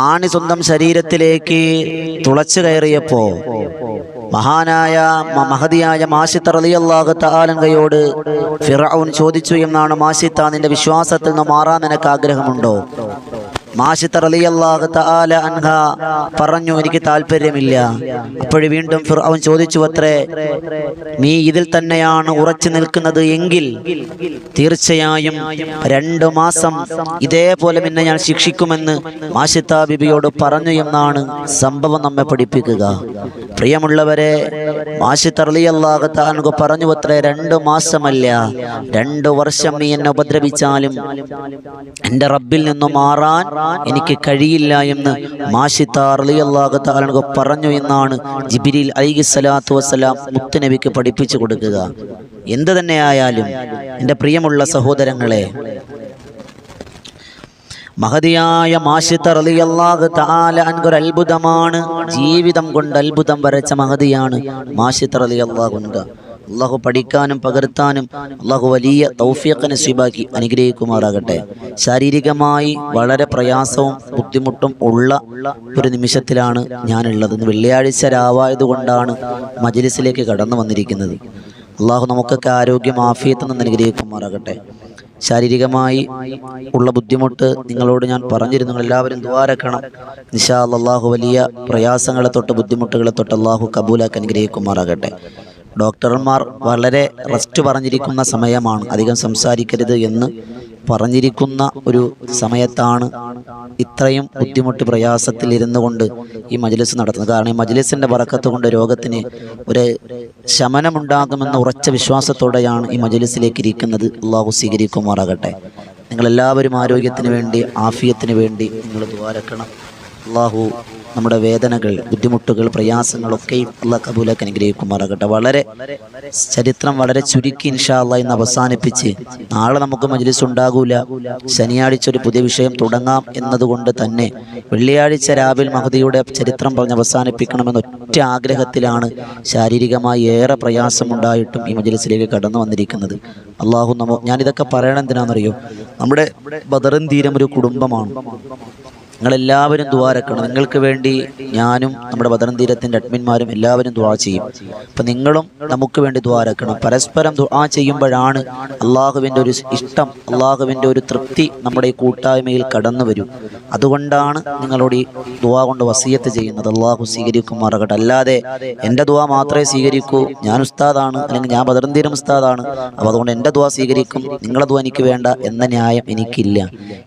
ആണി സ്വന്തം ശരീരത്തിലേക്ക് തുളച്ചു കയറിയപ്പോ മഹാനായ മഹതിയായ മാഷിത്ത റളിയല്ലാഹു തആലങ്കയോട് ഫിറൌൻ ചോദിച്ചു എന്നാണ് മാഷിത്ത നിന്റെ വിശ്വാസത്തിൽ നിന്ന് മാറാൻ നിനക്ക് ആഗ്രഹമുണ്ടോ? അൻഹ പറഞ്ഞു എനിക്ക് താല്പര്യമില്ല. അപ്പോഴും വീണ്ടും അവൻ ചോദിച്ചു അത്രേ നീ ഇതിൽ തന്നെയാണ് ഉറച്ചു നിൽക്കുന്നത് എങ്കിൽ തീർച്ചയായും രണ്ടു മാസം ഇതേപോലെ പിന്നെ ഞാൻ ശിക്ഷിക്കുമെന്ന് മാഷിത്ത ബിബിയോട് പറഞ്ഞു എന്നാണ് സംഭവം നമ്മെ പഠിപ്പിക്കുക. പ്രിയമുള്ളവരെ മാഷി റളിയല്ലാഹു തആല പറഞ്ഞു അത്രേ രണ്ടു മാസമല്ല രണ്ടു വർഷം നീ എന്നെ ഉപദ്രവിച്ചാലും എന്റെ റബ്ബിൽ നിന്നും മാറാൻ എനിക്ക് കഴിയില്ല എന്ന് മാഷി മാഷിത്താറിയാകത്ത് പറഞ്ഞു എന്നാണ് ജിബിരിൽ അലൈഹി സ്വലാത്തു വസ്സലാം മുത്തുനബിക്ക് പഠിപ്പിച്ചു കൊടുക്കുക. എന്ത് തന്നെയായാലും എന്റെ പ്രിയമുള്ള സഹോദരങ്ങളെ മഹതിയായ മാഷിത്ത റളിയല്ലാഹു തആല അൻകൊരു അത്ഭുതമാണ്. ജീവിതം കൊണ്ട് അത്ഭുതം വരച്ച മഹതിയാണ് മാഷിത്ത റളിയല്ലാഹു അൻഹ. അള്ളാഹു പഠിക്കാനും പകർത്താനും അള്ളാഹു വലിയ തൗഫീഖ് നസീബാക്കി അനുഗ്രഹിക്കുമാറാകട്ടെ. ശാരീരികമായി വളരെ പ്രയാസവും ബുദ്ധിമുട്ടും ഉള്ള ഒരു നിമിഷത്തിലാണ് ഞാനുള്ളത്. വെള്ളിയാഴ്ച രാവായതുകൊണ്ടാണ് മജലിസിലേക്ക് കടന്നു വന്നിരിക്കുന്നത്. അള്ളാഹു നമുക്കൊക്കെ ആരോഗ്യം ആഫിയത്ത് നിന്ന് അനുഗ്രഹിക്കുമാറാകട്ടെ. ശാരീരികമായി ഉള്ള ബുദ്ധിമുട്ട് നിങ്ങളോട് ഞാൻ പറഞ്ഞിരുന്നു. എല്ലാവരും ദ്വാരക്കണം നിഷാ അള്ളാഹു വലിയ പ്രയാസങ്ങളെ തൊട്ട് ബുദ്ധിമുട്ടുകളെ തൊട്ട് അള്ളാഹു കബൂലാക്കി അനുഗ്രഹിക്കുമാറാകട്ടെ. ഡോക്ടർമാർ വളരെ റെസ്റ്റ് പറഞ്ഞിരിക്കുന്ന സമയമാണ് അധികം സംസാരിക്കരുത് എന്ന് പറഞ്ഞിരിക്കുന്ന ഒരു സമയത്താണ് ഇത്രയും ബുദ്ധിമുട്ട് പ്രയാസത്തിൽ ഇരുന്നു കൊണ്ട് ഈ മജ്ലിസ് നടത്തുന്നത്. കാരണം ഈ മജ്ലിസിന്റെ പറക്കത്ത് കൊണ്ട് രോഗത്തിന് ഒരു ശമനമുണ്ടാകുമെന്ന ഉറച്ച വിശ്വാസത്തോടെയാണ് ഈ മജ്ലിസിലേക്ക് ഇരിക്കുന്നത്. അള്ളാഹു സ്വീകരിക്കുമാറാകട്ടെ. നിങ്ങളെല്ലാവരും ആരോഗ്യത്തിന് വേണ്ടി ആഫിയത്തിന് വേണ്ടി നിങ്ങൾ ദ്വാരക്കണം. അള്ളാഹു നമ്മുടെ വേദനകൾ ബുദ്ധിമുട്ടുകൾ പ്രയാസങ്ങളൊക്കെയും അള്ളാഹ് കബൂലാക്ക് അനുഗ്രഹിക്കുമാറാകട്ടെ. വളരെ ചരിത്രം വളരെ ചുരുക്കി ഇൻഷാ എന്ന് അവസാനിപ്പിച്ച് നാളെ നമുക്ക് മജ്ലിസ് ഉണ്ടാകൂല. ശനിയാഴ്ച ഒരു പുതിയ വിഷയം തുടങ്ങാം എന്നതുകൊണ്ട് തന്നെ വെള്ളിയാഴ്ച രാവിലെ മഹദിയുടെ ചരിത്രം പറഞ്ഞ് അവസാനിപ്പിക്കണമെന്ന ഒറ്റ ആഗ്രഹത്തിലാണ് ശാരീരികമായി ഏറെ പ്രയാസമുണ്ടായിട്ടും ഈ മജ്ലിസിലേക്ക് കടന്നു വന്നിരിക്കുന്നത്. അള്ളാഹു നമ്മ ഞാനിതൊക്കെ പറയണം എന്തിനാണെന്നറിയോ? നമ്മുടെ ബദറും തീരം ഒരു കുടുംബമാണ്. നിങ്ങളെല്ലാവരും ദ്വാരക്കണം നിങ്ങൾക്ക് വേണ്ടി ഞാനും നമ്മുടെ ബദറൻ തീരത്തിന്റെ അഡ്മിന്മാരും എല്ലാവരും ദ്വാ ചെയ്യും. അപ്പം നിങ്ങളും നമുക്ക് വേണ്ടി ദ്വാരക്കണം പരസ്പരം ദ്വാ ചെയ്യുമ്പോഴാണ് അള്ളാഹുവിന്റെ ഒരു ഇഷ്ടം അള്ളാഹുവിന്റെ ഒരു തൃപ്തി നമ്മുടെ ഈ കൂട്ടായ്മയിൽ കടന്നു വരും. അതുകൊണ്ടാണ് നിങ്ങളോട് ഈ ദ്വാ കൊണ്ട് വസീയത്ത് ചെയ്യുന്നത്. അള്ളാഹു സ്വീകരിക്കുമാറാകട്ടെ. അല്ലാതെ എന്റെ ദ്വാ മാത്രമേ സ്വീകരിക്കൂ. ഞാൻ ഉസ്താദാണ് അല്ലെങ്കിൽ ഞാൻ ബദറൻ തീരം ഉസ്താദാണ്. അപ്പോൾ അതുകൊണ്ട് എന്റെ ദ്വാ സ്വീകരിക്കും. നിങ്ങളെ ദ്വാ എനിക്ക് വേണ്ട എന്ന ന്യായം എനിക്കില്ല.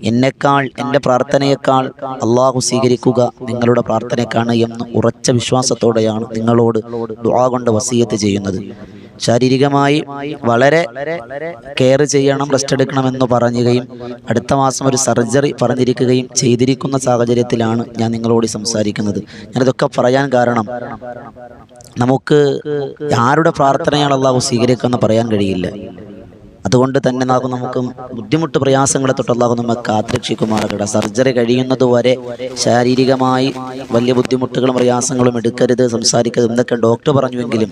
എന്നെക്കാൾ എന്റെ പ്രാർത്ഥനയേക്കാൾ അള്ളാഹു സ്വീകരിക്കുക നിങ്ങളുടെ പ്രാർത്ഥനയ്ക്കാണ് എന്ന് ഉറച്ച വിശ്വാസത്തോടെയാണ് നിങ്ങളോട് ദുആ കൊണ്ട് വസീയത്ത് ചെയ്യുന്നത്. ശാരീരികമായി വളരെ കെയർ ചെയ്യണം റെസ്റ്റ് എടുക്കണമെന്ന് പറയുകയും അടുത്ത മാസം ഒരു സർജറി പറഞ്ഞിരിക്കുകയും ചെയ്തിരിക്കുന്ന സാഹചര്യത്തിലാണ് ഞാൻ നിങ്ങളോട് സംസാരിക്കുന്നത്. ഞാനിതൊക്കെ പറയാൻ കാരണം നമുക്ക് ആരുടെ പ്രാർത്ഥനയാണ് അള്ളാഹു സ്വീകരിക്കുക എന്ന് പറയാൻ കഴിയില്ല. അതുകൊണ്ട് തന്നെ നമുക്ക് ബുദ്ധിമുട്ട് പ്രയാസങ്ങളെ തൊട്ട് അള്ളാഹു നമ്മെ കാത്തുരക്ഷിക്കുമാറാകട്ടെ. സർജറി കഴിയുന്നതുവരെ ശാരീരികമായി വലിയ ബുദ്ധിമുട്ടുകളും പ്രയാസങ്ങളും എടുക്കരുത് സംസാരിക്കരുത്. എന്തൊക്കെ ഡോക്ടർ പറഞ്ഞുവെങ്കിലും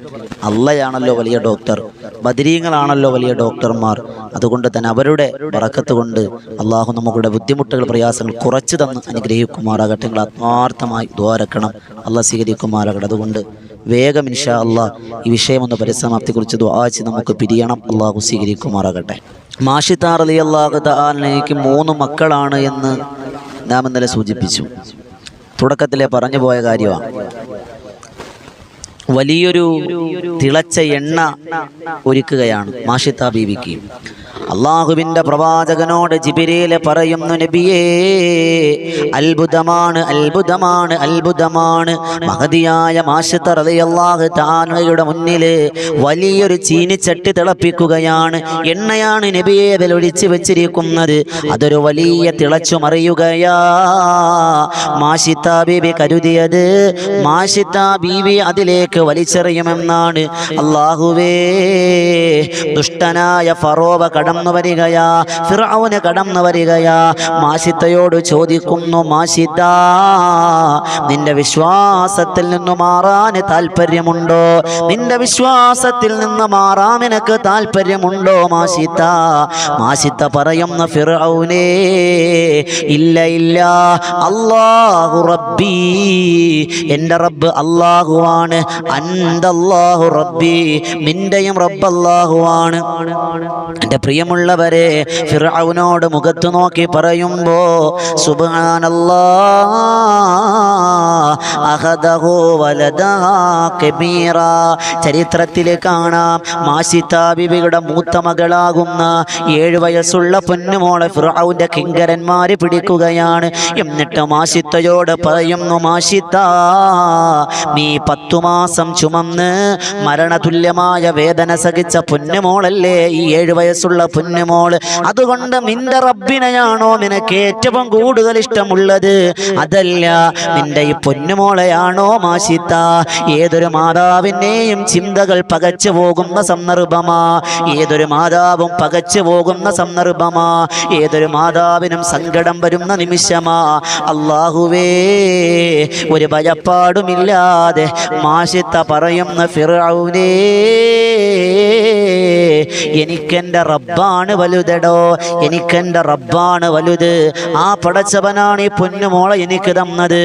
അള്ളയാണല്ലോ വലിയ ഡോക്ടർ ബദരീങ്ങളാണല്ലോ വലിയ ഡോക്ടർമാർ അതുകൊണ്ട് തന്നെ അവരുടെ വറക്കത്ത് കൊണ്ട് അള്ളാഹു നമ്മുടെ ബുദ്ധിമുട്ടുകൾ പ്രയാസങ്ങൾ കുറച്ച് തന്ന് അനുഗ്രഹിക്കുമാറാകട്ടെ. നിങ്ങൾ ആത്മാർത്ഥമായി ദ്വാരക്കണം. അള്ളാഹ് സ്വീകരിക്കുമാറാകട്ടെ. അതുകൊണ്ട് വേഗം ഇൻഷാ അള്ളാഹ് ഈ വിഷയം ഒന്ന് പരിസമാപ്തിക്കുറിച്ച് ദ്വാച്ച് നമുക്ക് പിരിയണം. അള്ളാഹു സ്വീകരിക്കുമാറാകട്ടെ. മാഷിത്താർ അലി അള്ളാഹു താലിനേക്ക് മൂന്ന് മക്കളാണ് എന്ന് നാം ഇന്നലെ സൂചിപ്പിച്ചു. തുടക്കത്തിലെ പറഞ്ഞു പോയ കാര്യമാണ് വലിയൊരു തിളച്ച എണ്ണ ഒരുക്കുകയാണ് മാഷിത്ത ബീവിക്ക്. അള്ളാഹുവിന്റെ പ്രവാചകനോട് ജിബിരേൽ പറയുന്നു നബിയേ അത്ഭുതമാണ് അത്ഭുതമാണ് അത്ഭുതമാണ്. മഹതിയായ മാഷിത്ത റളിയല്ലാഹു താനയുടെ മുന്നിൽ വലിയൊരു ചീനിച്ചട്ടി തിളപ്പിക്കുകയാണ്. എണ്ണയാണ് നബിയെ അതിൽ ഒഴിച്ചു വെച്ചിരിക്കുന്നത്. അതൊരു വലിയ തിളച്ചു മറിയുകയാ. മാഷിത്ത ബീവി കരുതിയത് മാഷിത്ത ബീവി അതിലേക്ക് വലിച്ചെറിയുമെന്നാണ്. അള്ളാഹുവേ ദുഷ്ടനായ ഫറോവ കടം കടന്നു വരികയാ. ഫിറൌന് കടന്നു വരികയാ. മാഷിത്തയോട് ചോദിക്കുന്നു മാഷിത്ത നിന്റെ വിശ്വാസത്തിൽ നിന്ന് മാറാൻ താല്പര്യമുണ്ടോ നിന്റെ വിശ്വാസത്തിൽ നിന്ന് മാറാൻ നിനക്ക് താല്പര്യമുണ്ടോ മാഷിത്ത? മാഷിത്ത പറയുന്ന ഫിറൌനേ ഇല്ല ഇല്ല. അല്ലാഹു റബ്ബി എന്റെ റബ്ബ് അല്ലാഹുവാണ്. അന്തല്ലാഹു റബ്ബി നിന്റെയും റബ്ബ് അല്ലാഹുവാണ്. എന്റെ പ്രിയമുള്ളവരെ ഫിറൌനോട് മുഖത്ത് നോക്കി പറയുമ്പോ ചരിത്രത്തിലെ കാണാം മാസിത്ത ബിബിയുടെ മൂത്ത മകളാകുന്ന ഏഴു വയസ്സുള്ള പൊന്നുമോളെ ഫിറാവിന്റെ കിങ്കരന്മാര് പിടിക്കുകയാണ്. എന്നിട്ട് മാസിത്തയോട് പറയുന്നു മാസിത്ത നീ പത്തു മാസം ചുമന്ന് മരണതുല്യമായ വേദന സഹിച്ച പൊന്നുമോളല്ലേ? ഈ ഏഴു വയസ്സുള്ള പൊന്നുമോൾ അതുകൊണ്ട് നിന്റെ റബ്ബിനെയാണോ നിനക്ക് ഏറ്റവും കൂടുതൽ ഇഷ്ടമുള്ളത്? അതല്ല നിന്റെ ഈ പൊന്നുമോളെയാണോ മാഷിത്ത? ഏതൊരു മാതാവിന്റെയും ചിന്തകൾ പകച്ചു പോകുന്ന സന്ദർഭമാ. ഏതൊരു മാതാവും പകച്ചു പോകുന്ന സന്ദർഭമാ. ഏതൊരു മാതാവിനും സങ്കടം വരുന്ന നിമിഷമാ. അള്ളാഹുവേ ഒരു ഭയപ്പാടുമില്ലാതെ മാഷിത്ത പറയുന്ന ഫിറൌനേ എനിക്കെന്റെ റബ്ബാണ് വലുതെടോ. എനിക്കെന്റെ റബ്ബാണ് വലുത്. ആ പടച്ചവനാണ് ഈ പൊന്നുമോളെ എനിക്ക് തന്നത്.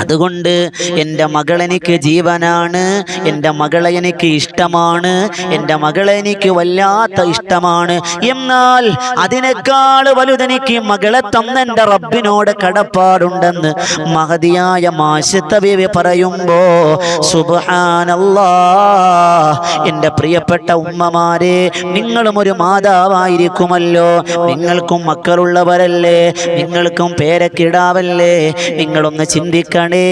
അതുകൊണ്ട് എന്റെ മകൾ എനിക്ക് ജീവനാണ്. എന്റെ മകളെ എനിക്ക് ഇഷ്ടമാണ്. എന്റെ മകളെ എനിക്ക് വല്ലാത്ത ഇഷ്ടമാണ്. എന്നാൽ അതിനേക്കാൾ വലുതെനിക്ക് മകളെ തന്ന എന്റെ റബ്ബിനോട് കടപ്പാടുണ്ടെന്ന് മഹതിയായ മാശത്ത ബീവി പറയുമ്പോ സുബാനല്ല എന്റെ പ്രിയപ്പെട്ട ഉമ്മമാരെ നിങ്ങളും ഒരു മാതാവായിരിക്കുമല്ലോ. നിങ്ങൾക്കും മക്കളുള്ളവരല്ലേ? നിങ്ങൾക്കും പേരക്കിടാവല്ലേ? നിങ്ങളൊന്ന് ചിന്തിക്കണേ.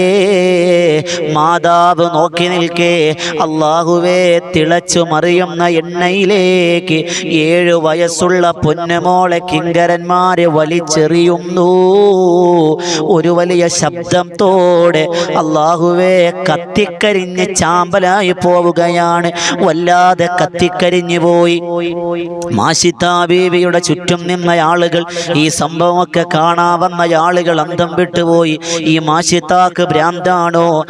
മാതാവ് നോക്കി നിൽക്കേ. അള്ളാഹുവേ തിളച്ചു മറിയുന്ന എണ്ണയിലേക്ക് ഏഴു വയസ്സുള്ള പൊന്നുമോളെ കിങ്കരന്മാരെ വലിച്ചെറിയുന്നു. ഒരു വലിയ ശബ്ദം ശബ്ദത്തോടെ അള്ളാഹുവേ കത്തിക്കരിഞ്ഞ് ചാമ്പലായി പോവുകയാണ്. വല്ലാതെ കത്തിക്കരിഞ്ഞു പോയി. മാഷിത്ത ബീവിയുടെ ചുറ്റും നിന്ന ആളുകൾ ഈ സംഭവമൊക്കെ കാണാവുന്ന ആളുകൾ അന്തം വിട്ടുപോയി. ഈ മാഷിത്താക്ക് ഭ്രാന്താണോ?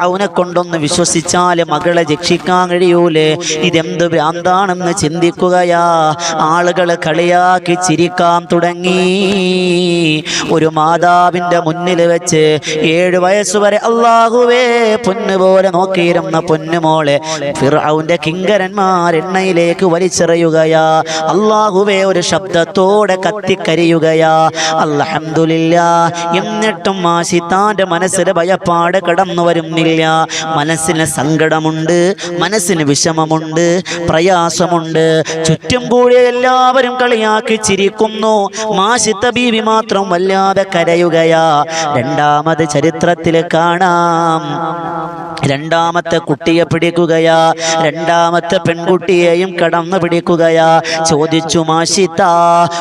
അവനെ കൊണ്ടൊന്ന് വിശ്വസിച്ചാൽ മകളെ രക്ഷിക്കാൻ കഴിയൂലേ? ഇതെന്ത് ഭ്രാന്താണെന്ന് ചിന്തിക്കുകയാ. ആളുകൾ കളിയാക്കി ചിരിക്കാൻ തുടങ്ങി. ഒരു മാതാവിന്റെ മുന്നിൽ വെച്ച് ഏഴ് വയസ്സുവരെ അള്ളാഹുവേ പൊന്നുപോലെ നോക്കിയിരുന്ന പൊന്നുമോളെ ഫിറൌന്റെ കിങ്കരന്മാർ എണ്ണയിലേക്ക് വലിച്ചെറിയുകയാ. അള്ളാഹുവേ ഒരു ശബ്ദത്തോടെ കത്തിക്കരിയുകയാ. അൽഹംദുലില്ല. എന്നിട്ടും മാഷിത്താന്റെ മനസ്സിന് ഭയപ്പാട് കടന്നു വരുന്നില്ല. മനസ്സിന് സങ്കടമുണ്ട് മനസ്സിന് വിഷമമുണ്ട് പ്രയാസമുണ്ട്. ചുറ്റും കൂടി എല്ലാവരും കളിയാക്കി ചിരിക്കുന്നു. മാഷിത്ത ബീവി മാത്രം വല്ലാതെ കരയുകയാ. രണ്ടാമത് ചരിത്രത്തിൽ കാണാം. രണ്ടാമത്തെ കുട്ടിയെ പിടിക്കുകയാ. രണ്ടാമത്തെ പെൺകുട്ടിയെയും കടന്നു പിടിക്കുകയാ. ചോദിച്ചു മാഷിത്ത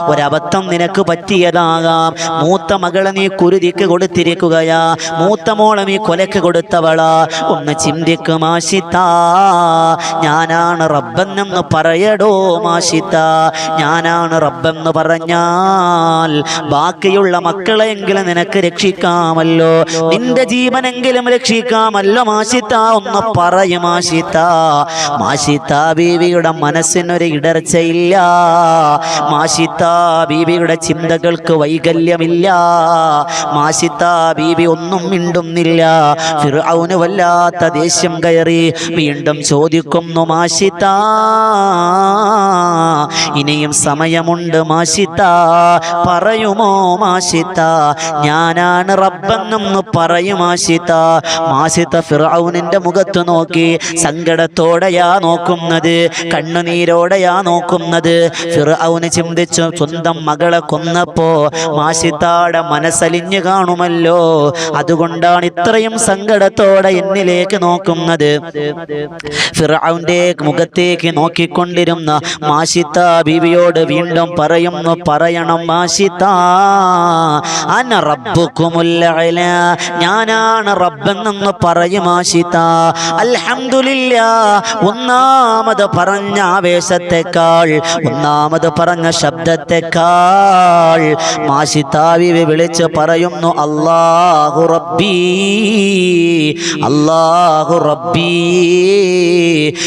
ഒരബദ്ധം നിനക്ക് പറ്റിയതാകാം. മൂത്ത മകളെ നീ കുരുതിക്ക് കൊടുത്തിരിക്കുകയാ. മൂത്ത മോളെ നീ കൊലക്ക് കൊടുത്തവള. ഒന്ന് ചിന്തിക്ക് മാഷിത്ത ഞാനാണ് റബ്ബെന്നെന്ന് പറയടോ മാഷിത്ത. ഞാനാണ് റബ്ബെന്ന് പറഞ്ഞാൽ ബാക്കിയുള്ള മക്കളെങ്കിലും നിനക്ക് രക്ഷിക്കാമല്ലോ. നിന്റെ ജീവനെങ്കിലും രക്ഷിക്കാമല്ലോ മാഷിത്ത. ഒന്ന് പറയും മാഷിത്ത. മാഷിത്ത ബീവിയുടെ മനസ്സിനൊരു ഇടർച്ചയില്ല മാഷിത്ത ബീബിയുടെ ചിന്തകൾക്ക് വൈകല്യമില്ല. മാഷിത്ത ബീബി ഒന്നും മിണ്ടുന്നില്ല. ഫിർഔന് വല്ലാത്ത ദേഷ്യം കയറി വീണ്ടും ചോദിക്കുന്നു മാഷിത്ത ഇനിയും സമയമുണ്ട് മാഷിത്ത പറയുമോ മാഷിത്ത ഞാനാണ് റബ്ബെന്നൊന്ന് പറയും മാഷിത്ത മാഷിത്ത ഫിറൌനിന്റെ മുഖത്ത് നോക്കി സങ്കടത്തോടെയാ നോക്കുന്നത് കണ്ണുനീരോടെയാ നോക്കുന്നത്. ഫിറൌന് ചിന്തിച്ചു സ്വന്തം മകളെ കൊന്നപ്പോ മാഷിത്താടെ മനസ്സലിഞ്ഞു കാണുമല്ലോ. അതുകൊണ്ടാണ് ഇത്രയും സങ്കടത്തോടെ എന്നിലേക്ക് നോക്കുന്നത്. ഫിറൌന്റെ മുഖത്തേക്ക് നോക്കിക്കൊണ്ടിരുന്ന മാഷിത്ത ബീവിയോട് വീണ്ടും പറയുന്നു പറയണം മാഷിത്ത അന ഞാനാണ് റബ്ബെന്നു പറയും മാഷിത്ത. അൽഹംദുലില്ല ഒന്നാമത് പറഞ്ഞ ആവേശത്തെക്കാൾ ശബ്ദത്തെക്കാൾ ഒന്നാമത് പറഞ്ഞ ശബ്ദത്തെക്കാൾ മാഷിത്താവി വിളിച്ച് പറയുന്നു അല്ലാഹു റബ്ബി അല്ലാഹു റബ്ബി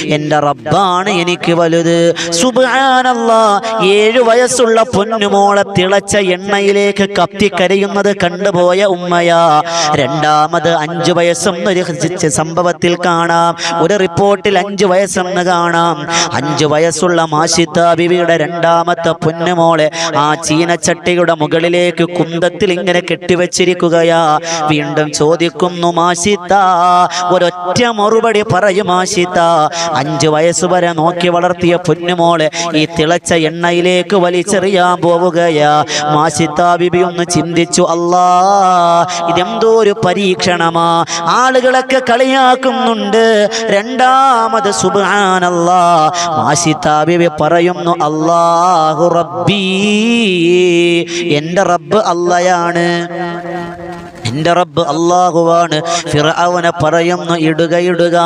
എന്റെ റബ്ബാണ് എനിക്ക് വലുത്. സുബ്ഹാനല്ലാ. ഏഴു വയസ്സുള്ള പൊന്നുമോളെ തിളച്ച എണ്ണയിലേക്ക് കത്തിക്കരയുന്നത് കണ്ടുപോയ ഉമ്മയ. രണ്ടാമത് അഞ്ചു വയസ്സെന്നൊരു സംഭവത്തിൽ കാണാം. ഒരു റിപ്പോർട്ടിൽ അഞ്ചു വയസ്സെന്ന് കാണാം. അഞ്ചു വയസ്സുള്ള മാഷിത്ത ബിവിയുടെ രണ്ടാമത്തെ പൊന്നുമോളെ ആ ചീനച്ചട്ടിയുടെ മുകളിലേക്ക് കുന്തത്തിൽ ഇങ്ങനെ കെട്ടിവെച്ചിരിക്കുകയാ. വീണ്ടും ചോദിക്കുന്നു മാഷിത്ത ഒരൊറ്റ മറുപടി പറയും മാഷിത്ത. അഞ്ചു വയസ്സ് വരെ നോക്കി വളർത്തിയ പൊന്നുമോളെ ഈ തിളച്ച എണ്ണയിലേക്ക് വലിച്ചെറിയാൻ പോവുകയാ. മാഷിത്ത ബിബി ഒന്ന് ചിന്തിച്ചു അല്ലാ ഇതെന്തോ ഒരു പരീക്ഷണമാ. ആളുകളൊക്കെ കളിയാക്കുന്നുണ്ട്. രണ്ടാമത് സുബ്ഹാനല്ലാ. മാഷിത്ത ബിബി പറയുന്നു അള്ളാഹു റബ്ബീ എന്റെ റബ്ബ് അല്ലയാണ് എന്റെ റബ്ബ് അള്ളാഹുവാണ് ഫിറവനെ പറയുന്നു ഇടുക ഇടുക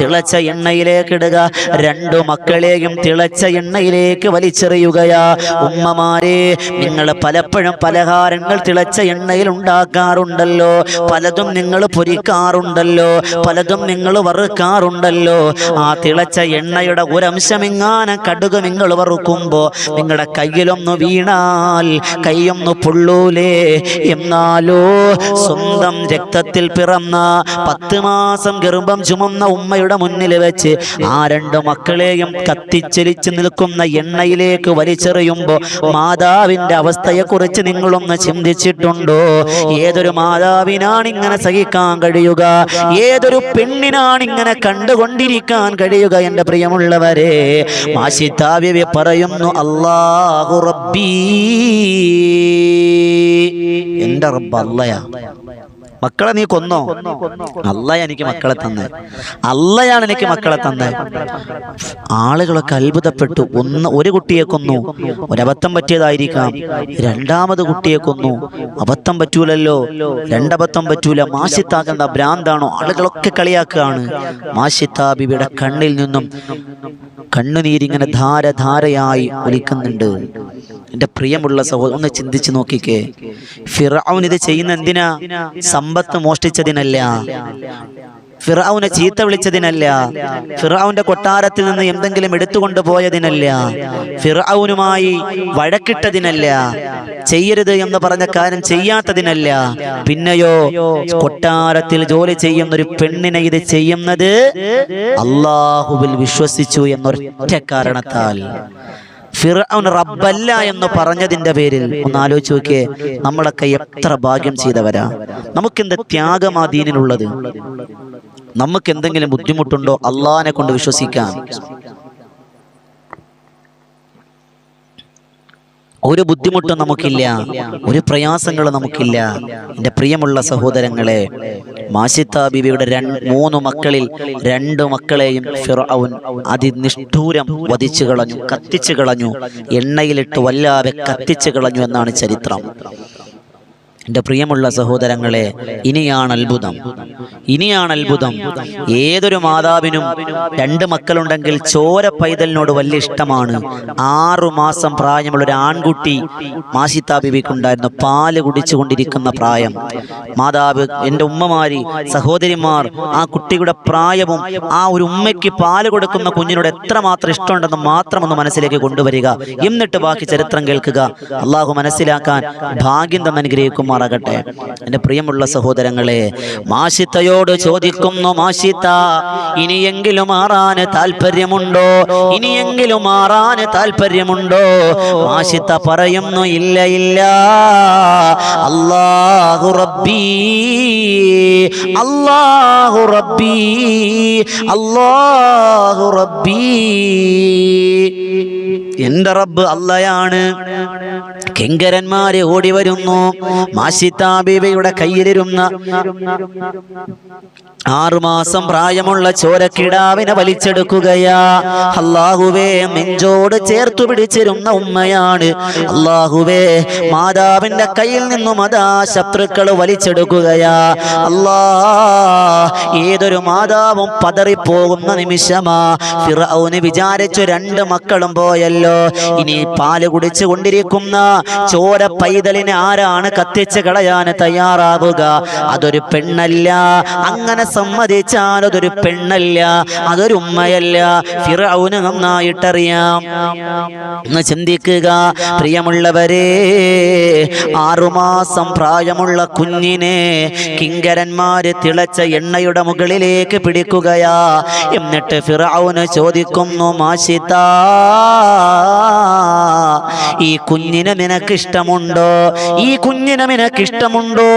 തിളച്ച എണ്ണയിലേക്ക് ഇടുക. രണ്ടു മക്കളെയും തിളച്ച എണ്ണയിലേക്ക് വലിച്ചെറിയുകയാ. ഉമ്മമാരെ നിങ്ങൾ പലപ്പോഴും പലഹാരങ്ങൾ തിളച്ച എണ്ണയിൽ ഉണ്ടാക്കാറുണ്ടല്ലോ. പലതും നിങ്ങൾ പൊരിക്കാറുണ്ടല്ലോ. പലതും നിങ്ങൾ വറുക്കാറുണ്ടല്ലോ. ആ തിളച്ച എണ്ണയുടെ ഒരംശമെങ്ങാനും കടുക് നിങ്ങൾ വറുക്കുമ്പോ നിങ്ങളുടെ കയ്യിലൊന്ന് വീണാൽ കൈയൊന്ന് പൊള്ളൂലേ? എന്നാലോ സ്വന്തം രക്തത്തിൽ പിറന്ന പത്ത് മാസം ഗർഭം ചുമന്ന ഉമ്മയുടെ മുന്നിൽ വെച്ച് ആ രണ്ട് മക്കളെയും കത്തിച്ചെലിച്ച് നിൽക്കുന്ന എണ്ണയിലേക്ക് വലിച്ചെറിയുമ്പോൾ മാതാവിന്റെ അവസ്ഥയെക്കുറിച്ച് നിങ്ങളൊന്ന് ചിന്തിച്ചിട്ടുണ്ടോ? ഏതൊരു മാതാവിനാണ് ഇങ്ങനെ സഹിക്കാൻ കഴിയുക? ഏതൊരു പെണ്ണിനാണ് ഇങ്ങനെ കണ്ടുകൊണ്ടിരിക്കാൻ കഴിയുക എന്റെ പ്രിയമുള്ളവരെ? മാഷിത്താവ്യവെ പറയുന്നു അല്ലാഹു റബ്ബീ. എന്റെ റബ്ബ് അല്ലയാ മക്കളെ നീ കൊന്നോ? അല്ല എനിക്ക് മക്കളെ തന്നെ. അല്ലയാണ് എനിക്ക് മക്കളെ തന്നെ. ആളുകളൊക്കെ അത്ഭുതപ്പെട്ടു. ഒന്ന് ഒരു കുട്ടിയെ കൊന്നു. ഒരബദ്ധം പറ്റിയതായിരിക്കാം. രണ്ടാമത് കുട്ടിയെ കൊന്നു. അബദ്ധം പറ്റൂലല്ലോ. രണ്ടബദ്ധം പറ്റൂല. മാഷിത്താകേണ്ട ഭ്രാന്താണോ? ആളുകളൊക്കെ കളിയാക്കുകയാണ്. മാഷിത്താ ബിബിയുടെ കണ്ണിൽ നിന്നും കണ്ണുനീരിങ്ങനെ ധാരധാരയായി ഒലിക്കുന്നുണ്ട്. എന്റെ പ്രിയമുള്ള സഹോദരൻ ഒന്ന് ചിന്തിച്ചു നോക്കിക്കേ. ഫിറൌൻ ഇത് ചെയ്യുന്ന എന്തിനാ? സമ്പത്ത് മോഷ്ടിച്ചതിനല്ല. ഫിറൌനെ ചീത്ത വിളിച്ചതിനല്ല. ഫിറൌന്റെ കൊട്ടാരത്തിൽ നിന്ന് എന്തെങ്കിലും എടുത്തുകൊണ്ട് പോയതിനല്ല. ഫിറൌനുമായി വഴക്കിട്ടതിനല്ല. ചെയ്യരുത് എന്ന് പറഞ്ഞ കാര്യം ചെയ്യാത്തതിനല്ല. പിന്നെയോ കൊട്ടാരത്തിൽ ജോലി ചെയ്യുന്ന ഒരു പെണ്ണിനെ ഇത് ചെയ്യുന്നത് അള്ളാഹുവിൽ വിശ്വസിച്ചു എന്നൊരൊറ്റ കാരണത്താൽ. ഫിറൌൻ റബ്ബല്ല എന്ന് പറഞ്ഞതിന്റെ പേരിൽ ഒന്ന് ആലോചിച്ച് നോക്കിയേ നമ്മളൊക്കെ എത്ര ഭാഗ്യം ചെയ്തവരാ. നമുക്കെന്ത് ത്യാഗമാ ദീനിലുള്ളത്? നമുക്ക് എന്തെങ്കിലും ബുദ്ധിമുട്ടുണ്ടോ അള്ളാഹിനെ കൊണ്ട് വിശ്വസിക്കാൻ? ഒരു ബുദ്ധിമുട്ടും നമുക്കില്ല ഒരു പ്രയാസങ്ങളും നമുക്കില്ല. എന്റെ പ്രിയമുള്ള സഹോദരങ്ങളെ ബിബിയുടെ രണ്ട് മൂന്ന് മക്കളിൽ രണ്ട് മക്കളെയും ഫിറൌൻ അതിനിഷ്ഠൂരം വധിച്ചു കളഞ്ഞു കത്തിച്ചു കളഞ്ഞു എണ്ണയിലിട്ട് വല്ലാതെ കത്തിച്ചു കളഞ്ഞു എന്നാണ് ചരിത്രം. എന്റെ പ്രിയമുള്ള സഹോദരങ്ങളെ ഇനിയാണ് അത്ഭുതം. ഇനിയാണ് അത്ഭുതം. ഏതൊരു മാതാവിനും രണ്ട് മക്കളുണ്ടെങ്കിൽ ചോര പൈതലിനോട് വലിയ ഇഷ്ടമാണ്. ആറു മാസം പ്രായമുള്ള ഒരു ആൺകുട്ടി മാസിത്താ ബിബിക്കുണ്ടായിരുന്നു പാൽ കുടിച്ചുകൊണ്ടിരിക്കുന്ന പ്രായം. മാതാവ് എന്റെ ഉമ്മമാരി സഹോദരിമാർ ആ കുട്ടിയുടെ പ്രായവും ആ ഒരു ഉമ്മയ്ക്ക് പാൽ കൊടുക്കുന്ന കുഞ്ഞിനോട് എത്രമാത്രം ഇഷ്ടമുണ്ടെന്ന് മാത്രം ഒന്ന് മനസ്സിലേക്ക് കൊണ്ടുവരിക. എന്നിട്ട് ബാക്കി ചരിത്രം കേൾക്കുക. അള്ളാഹു മനസ്സിലാക്കാൻ ഭാഗ്യം തന്നെ അനുഗ്രഹിക്കുമാറാകട്ടെ എന്റെ പ്രിയമുള്ള സഹോദരങ്ങളെ മാഷിത്തയോട് ചോദിക്കുന്നു മാഷിത്ത ഇനിയെങ്കിലും മാറാൻ താല്പര്യമുണ്ടോ ഇനിയെങ്കിലും മാറാൻ താല്പര്യമുണ്ടോ മാഷിത്ത പറയുന്നു ഇല്ല ഇല്ല. അല്ലാഹു റബ്ബി അല്ലാഹു റബ്ബി അല്ലാഹു റബ്ബി. എന്റെ റബ്ബ് അല്ലയാണ് കിങ്കരന്മാരെ ഓടി വരുന്നു. മാഷിത്താബിബയുടെ കയ്യിലിരുന്ന ആറുമാസം പ്രായമുള്ള ചോരക്കിടാവിനെ വലിച്ചെടുക്കുകയാ. അള്ളാഹുവേ മെഞ്ചോട് ചേർത്തു പിടിച്ചിരുന്ന ഉമ്മയാണ്. അള്ളാഹുവേ മാതാവിന്റെ കയ്യിൽ നിന്നും അതാ ശത്രുക്കൾ വലിച്ചെടുക്കുകയാ. അല്ലാ ഏതൊരു മാതാവും പതറിപ്പോകുന്ന നിമിഷമാ. ഫിറൌന് വിചാരിച്ചു രണ്ട് മക്കളും പോയല്ലോ. ഇനി പാൽ കുടിച്ചു കൊണ്ടിരിക്കുന്ന ചോര പൈതലിനെ ആരാണ് കത്തിച്ച് കളയാൻ തയ്യാറാവുക? അതൊരു പെണ്ണല്ല. അങ്ങനെ സമ്മതിച്ചാൽ അതൊരു പെണ്ണല്ല. അതൊരു ഉമ്മയല്ല. ഫിറൌന് നന്നായിട്ടറിയാം. ഒന്ന് ചിന്തിക്കുക. പ്രിയമുള്ളവരെ ആറുമാസം പ്രായമുള്ള കുഞ്ഞിനെ കിങ്കരന്മാര് തിളച്ച എണ്ണയുടെ മുകളിലേക്ക് പിടിക്കുകയാ. എന്നിട്ട് ഫിറൌന് ചോദിക്കുന്നു മാഷിത ഈ കുഞ്ഞിനെ നിനക്ക് ഇഷ്ടമുണ്ടോ ഈ കുഞ്ഞിനെ നിനക്ക് ഇഷ്ടമുണ്ടോ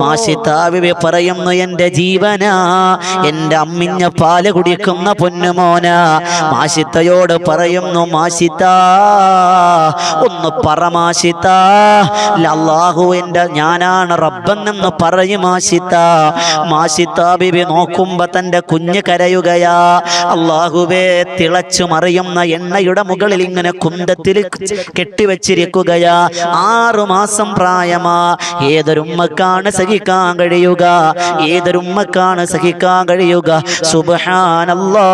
മാഷിത്താവിവെ പറയുന്നു എന്റെ ജീവനാ എന്റെ അമ്മിഞ്ഞ പാൽ കുടിക്കുന്ന പൊന്നുമോന മാഷിത്തയോട് പറയുന്നു മാഷിത്ത ഒന്ന് പറ മാഷിത്ത അള്ളാഹു എന്റെ ഞാനാണ് റബ്ബെന്നെന്ന് പറയും മാഷിത്ത മാഷിത്ത ബിബി നോക്കുമ്പോ തന്റെ കുഞ്ഞ് കരയുകയാ. അള്ളാഹുവേ തിളച്ചു മറിയുന്ന എണ്ണയുടെ മുകളിൽ ഇങ്ങനെ കുന്തത്തിൽ കെട്ടിവെച്ചിരിക്കുകയാ. ആറു മാസം പ്രായമാ. ഏതൊരുമ്മക്കാണ് സഹിക്കാൻ കഴിയുക? ഏതൊരുമ്മക്കാണ് സഹിക്കാൻ കഴിയുക? സുബ്ഹാനല്ലാ.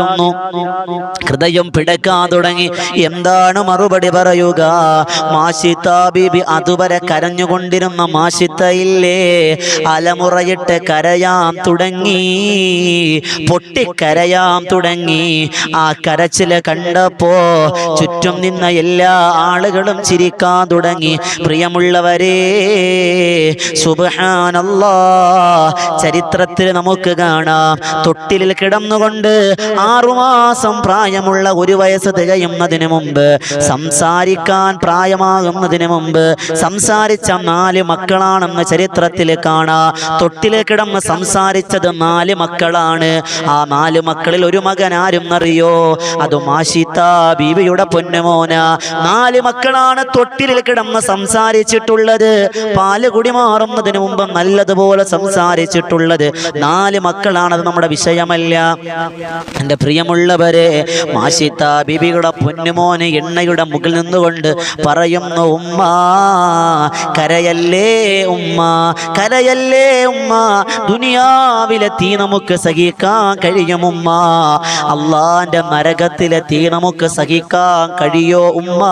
ഒന്നും ഹൃദയം പിടക്കാൻ തുടങ്ങി. എന്താണ് മറുപടി പറയുക? ബീബി അതുവരെ കരഞ്ഞുകൊണ്ടിരുന്ന മാഷിത്തയില്ലേ? അലമുറയിട്ട് കരയാൻ തുടങ്ങി. പൊട്ടിക്കരയാൻ തുടങ്ങി. ആ കരച്ചിൽ കണ്ടപ്പോ ചുറ്റും നിന്ന എല്ലാ ആളുകളും ചിരിക്കാൻ തുടങ്ങി. പ്രിയമുള്ളവരെ ചരിത്രത്തിൽ നമുക്ക് കാണാം. തൊട്ടിലിൽ കിടന്നുകൊണ്ട് ആറുമാസം പ്രായമുള്ള ഒരു വയസ്സ് തികയുന്നതിന് മുമ്പ് സംസാരിക്കാൻ പ്രായമാകുന്നതിന് മുമ്പ് സംസാരിച്ച നാല് മക്കളാണെന്ന് ചരിത്രത്തിൽ കാണാം. തൊട്ടിലെ കിടന്ന് സംസാരിച്ചത് നാല് മക്കളാണ്. ആ നാല് മക്കളിൽ ഒരു മകൻ ആരും അറിയോ അത് മാഷിത്ത ബീവിയുടെ പൊന്നുമോന നാല് മക്കളാണ് തൊട്ടിലിൽ കിടന്ന് സംസാരിച്ചിട്ടുള്ളത്. പാൽ കുടി മാറുന്നതിന് മുമ്പ് നല്ലതുപോലെ സംസാരിച്ചിട്ടുള്ളത്. നാല് മക്കളാണ് നമ്മുടെ വിഷയമല്ല. എന്റെ പ്രിയമുള്ളവരെ മാഷിത്ത ബിബിയുടെ പൊന്നുമോന് എണ്ണയുടെ മുകളിൽ നിന്നുകൊണ്ട് പറയുന്നു ഉമ്മ കരയല്ലേ ഉമ്മ കരയല്ലേ ഉമ്മ ദുനിയാവിലെ തീ നമുക്ക് സഹിക്കാൻ കഴിയും ഉമ്മ. അള്ളാന്റെ നരകത്തിലെ തീ നമുക്ക് സഹിക്കാൻ കഴിയോ ഉമ്മ?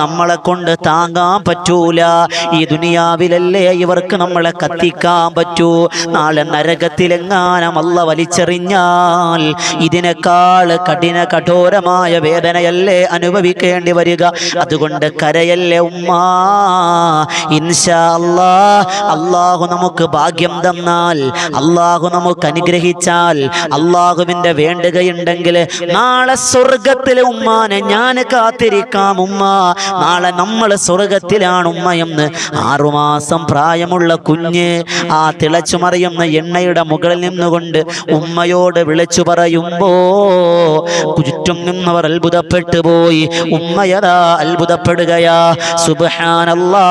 നമ്മളെ കൊണ്ട് താങ്ങാൻ പറ്റൂല. ഈ ദുനിയാവിലല്ലേ ഇവർക്ക് നമ്മളെ കത്തിക്കാൻ പറ്റൂ? നാളെ നരകത്തിലെങ്ങാനമല്ല വലിച്ചെറിഞ്ഞാൽ ഇതിനേക്കാൾ കഠിന കഠോരമായ വേദനയല്ലേ അനുഭവിക്കേണ്ടി വരിക? അതുകൊണ്ട് കരയല്ലേ ഉമ്മ? ഇൻഷാ അല്ലാ അള്ളാഹു നമുക്ക് ഭാഗ്യം തന്നാൽ അള്ളാഹു നമുക്ക് അനുഗ്രഹിച്ചാൽ അള്ളാഹുവിന്റെ വേണ്ടുകയുണ്ടെങ്കിൽ നാളെ സ്വർഗത്തിലെ ഉമ്മാനെ ഞാൻ കാത്തിരിക്കാം ഉമ്മ. നാളെ നമ്മൾ സ്വർഗത്തിലാണ് ഉമ്മയെന്ന് ആറുമാസം പ്രായമുള്ള കുഞ്ഞ് ആ തിളച്ചു മറിയുന്ന എണ്ണയുടെ മുകളിൽ നിന്നുകൊണ്ട് ഉമ്മയോട് വിളിച്ചു പറയുമ്പോ ചുറ്റും നിന്നവർ അത്ഭുതപ്പെട്ടു പോയി. ഉമ്മയതാ അത്ഭുതപ്പെടുകയാ? സുബ്ഹാനല്ലാ.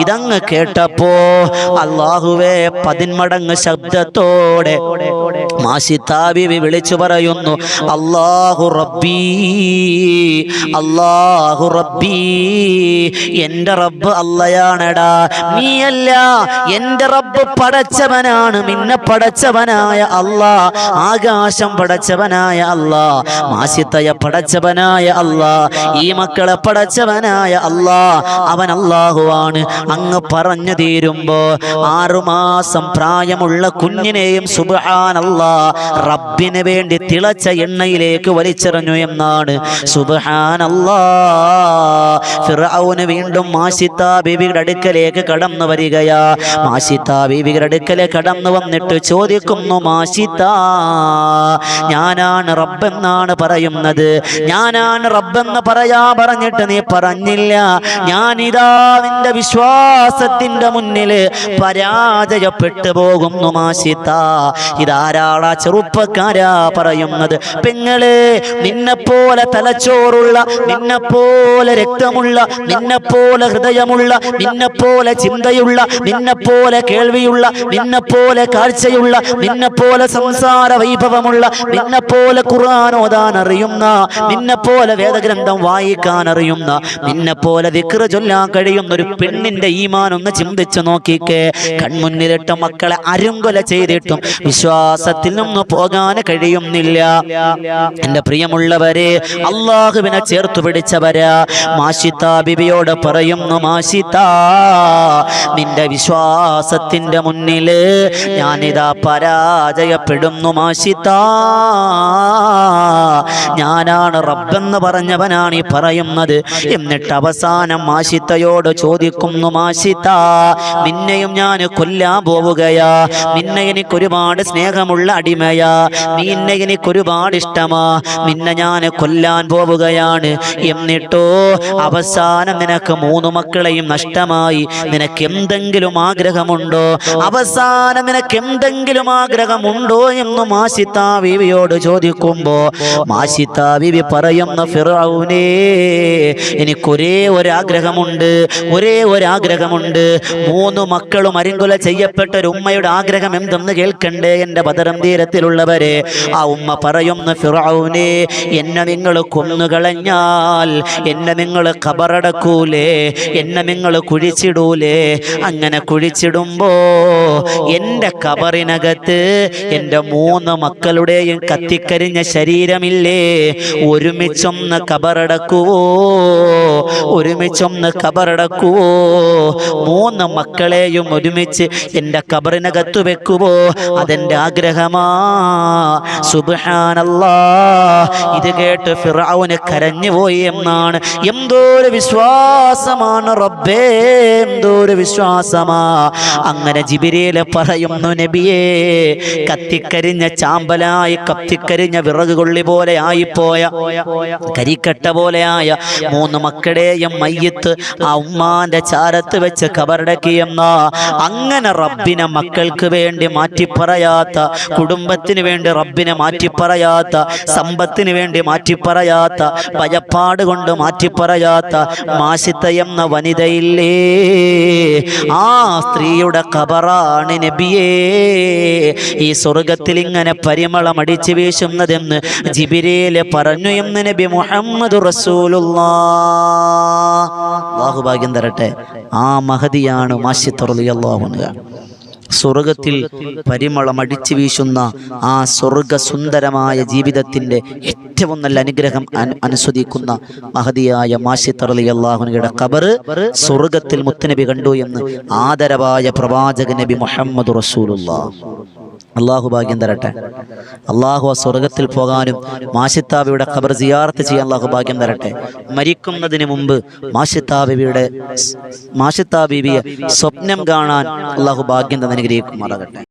ഇതങ്ങ് കേട്ടപ്പോ അള്ളാഹുവേ പതിന്മടങ്ങ് ശബ്ദത്തോടെ മാഷിത്താബിബി വിളിച്ചു പറയുന്നു അള്ളാഹു അള്ളാഹു റബ്ബി എന്റെ റബ്ബ് അല്ലയാണെടാ നീയല്ല എന്റെ റബ്ബ് പടച്ചവനാണ് നിന്നെ പടച്ചവനായ അല്ലാ ആകാശം പടച്ചവനായ അല്ലാ മാസിത്തയ പടച്ചവനായ അല്ലാ ഈ മക്കളെ പടച്ചവനായ അല്ലാ അവൻ അല്ലാഹുവാണ് അങ്ങ് പറഞ്ഞു തീരുമ്പോ ആറുമാസം പ്രായമുള്ള കുഞ്ഞിനെയും സുബ്ഹാനല്ലാ റബ്ബിന് വേണ്ടി തിളച്ച എണ്ണയിലേക്ക് വലിച്ചെറിഞ്ഞു എന്നാണ്. സുബ്ഹാനല്ലാ. ഫിറഔന് വീണ്ടും മാസിത്ത ബീവിയുടെ അടുക്കലേക്ക് കടന്നു വരികയാ. മാസിത്ത ബീവിയുടെ അടുക്കലെ കടന്നു വന്നിട്ട് ചോദിക്കുന്നു മാസിത്ത ഞാനാണ് റബ്ബെന്നാണ് പറയുന്നത്. ഞാനാണ് റബ്ബെന്ന് പറയാ പറഞ്ഞിട്ട് നീ പറഞ്ഞില്ല. ഞാനിതാ നിന്റെ വിശ്വാസത്തിന്റെ മുന്നിൽ പരാജയപ്പെട്ടു പോകുന്നു മാസിത്ത. ഇതാരാളാ ചെറുപ്പക്കാരാ പറയുന്നത്? പെങ്ങളെ നിന്നെ പോലെ തലച്ചോറുള്ള നിന്നെപ്പോലെ രക്തമുള്ള നിന്നെപ്പോലെ ഹൃദയമുള്ള നിന്നെപ്പോലെ ചിന്തയുള്ള നിന്നെപ്പോലെ കേൾവിയുള്ള നിന്നെപ്പോലെ കാഴ്ചയുള്ള നിന്നെ പോലെ സംസാര വൈഭവമുള്ള നിന്നെപ്പോലെ ഖുർആൻ ഓതാൻ അറിയുന്ന നിന്നെപ്പോലെ വേദഗ്രന്ഥം വായിക്കാൻ അറിയുന്ന നിന്നെപ്പോലെ പോലെ ദിക്റ് ചൊല്ലാൻ കഴിയുന്ന ഒരു പെണ്ണിന്റെ ഈമാൻ ഒന്ന് ചിന്തിച്ചു നോക്കിക്കേ. കൺമുന്നിലിട്ട മക്കളെ അരുങ്കൊല ചെയ്തിട്ടും വിശ്വാസത്തിൽ നിന്ന് പോകാൻ കഴിയുന്നില്ല. എന്റെ പ്രിയമുള്ളവരെ അള്ളാഹുവിനെ ചേർത്തു പിടിച്ചവരാ. മാഷിത്ത ബിബിയോട് പറയുന്നു മാഷിത്ത നിന്റെ വിശ്വാസത്തിന്റെ മുന്നിൽ ഞാനിതാ പരാജയപ്പെടുന്നു മാഷിത്ത. ഞാനാണ് റബ്ബെന്ന് പറഞ്ഞവനാണ് ഈ പറയുന്നത്. എന്നിട്ട് അവസാനം മാഷിത്തയോട് ചോദിക്കുന്നു മാഷിത്ത നിന്നെയും ഞാൻ കൊല്ലാൻ പോവുകയാ. നിന്നെ എനിക്കൊരുപാട് സ്നേഹമുള്ള അടിമയാ. നിന്നെ എന്നെ ഒരുപാട് ഇഷ്ടമാ. നിന്നെ ഞാൻ കൊല്ലാൻ പോവുകയാണ്. എന്നിട്ടോ അവസാനം നിനക്ക് മൂന്ന് മക്കളെയും നഷ്ടമായി. നിനക്ക് എന്തെങ്കിലും ആഗ്രഹമുണ്ടോ? അവസാനം നിനക്ക് എന്തെങ്കിലും ആഗ്രഹമുണ്ടോ എന്ന് മാസിത്താ ബീവിയോട് ചോദിക്കുമ്പോ മാസിത്താ ബീവി പറയുന്ന ഫിറൗനേ എനിക്കൊരേ ഒരാഗ്രഹമുണ്ട് ഒരേ ഒരാഗ്രഹമുണ്ട്. മൂന്ന് മക്കളും അരിങ്കുല ചെയ്യപ്പെട്ട ഒരു ഉമ്മയുടെ ആഗ്രഹം എന്തെന്ന് കേൾക്കണ്ടേ എന്റെ ബദരം തീരത്തിലുള്ളവരെ? ആ ഉമ്മ പറയുന്ന ഫിറൗനെ എന്നെ നിങ്ങൾ കൊന്നുകളഞ്ഞാൽ എന്നെ നിങ്ങൾ കബറടക്കൂലേ എന്നെ നിങ്ങൾ കുഴിച്ചിടൂലേ. അങ്ങനെ കുഴിച്ചിടുമ്പോ എന്റെ കബറിനകത്ത് എന്റെ മൂന്ന് മക്കളുടെയും കത്തിക്കരിഞ്ഞ ശരീരമില്ലേ? ഒരുമിച്ചൊന്ന് കബറടക്കുവോ ഒരുമിച്ചൊന്ന് കബറടക്കുവോ മൂന്ന് മക്കളെയും ഒരുമിച്ച് എന്റെ കബറിനകത്ത് വെക്കുവോ? അതെന്റെ ആഗ്രഹമാ. സുബ്ഹാനല്ലാ. ഇത് കേട്ട് ഫിറൗന് കരഞ്ഞുപോയി എന്നാണ്. എന്തോ വിശ്വാസമാണ് റബ്ബേ എന്തോ വിശ്വാസമാ. അങ്ങനെ ജിബിരിയിൽ പറയുന്നു നബിയേ കത്തിക്കരിഞ്ഞ ചാമ്പലായി കത്തിക്കരിഞ്ഞ വിറക് കൊള്ളി പോലെ ആയിപ്പോയ കരിക്കട്ട പോലെയായ മൂന്ന് മക്കളെയും മയ്യത്ത് ആ ഉമ്മാന്റെ ചാരത്ത് വെച്ച് കബറടക്കിയെന്ന അങ്ങനെ റബ്ബിനെ മക്കൾക്ക് വേണ്ടി മാറ്റിപ്പറയാത്ത കുടുംബത്തിന് വേണ്ടി റബ്ബിനെ മാറ്റിപ്പറയാത്ത സമ്പത്തിന് വേണ്ടി മാറ്റിപ്പറയാത്ത ഭയപ്പാട് കൊണ്ട് മാറ്റിപ്പറയാത്ത മാസിത്ത എന്ന വനിതയില്ലേ? ആ സ്ത്രീയുടെ കബറാണ് നബിയേ. ഈ സ്വർഗത്തിൽ ഇങ്ങനെ പരിമളം അടിച്ചു വീശുന്നതെന്ന് ജിബിരേൽ പറഞ്ഞു എന്ന് നബി മുഹമ്മദ് റസൂലുള്ളാഹു. ഭാഗ്യം തരട്ടെ. ആ മഹതിയാണ് മാസിത്തറുലിയല്ലാഹുക സ്വർഗത്തിൽ പരിമളം അടിച്ചു വീശുന്ന ആ സ്വർഗസുന്ദരമായ ജീവിതത്തിന്റെ ഏറ്റവും നല്ല അനുഗ്രഹം അനു- അനുസ്വദിക്കുന്ന മഹതിയായ മാഷി തറലി അള്ളാഹുനയുടെ കബറ് സ്വർഗത്തിൽ മുത്തനബി കണ്ടു എന്ന് ആദരവായ പ്രവാചക നബി മുഹമ്മദ് റസൂലുള്ള അള്ളാഹു ഭാഗ്യം തരട്ടെ. അള്ളാഹു ആ സ്വർഗത്തിൽ പോകാനും മാഷിത്താബിയുടെ ഖബർ സിയാർത്ത് ചെയ്യാൻ അള്ളാഹു ഭാഗ്യം തരട്ടെ. മരിക്കുന്നതിന് മുമ്പ് മാഷിത്താബിബിയുടെ മാഷിത്താബിബിയെ സ്വപ്നം കാണാൻ അള്ളാഹു ഭാഗ്യം തന്നെ അനുഗ്രഹിക്കുമാറാകട്ടെ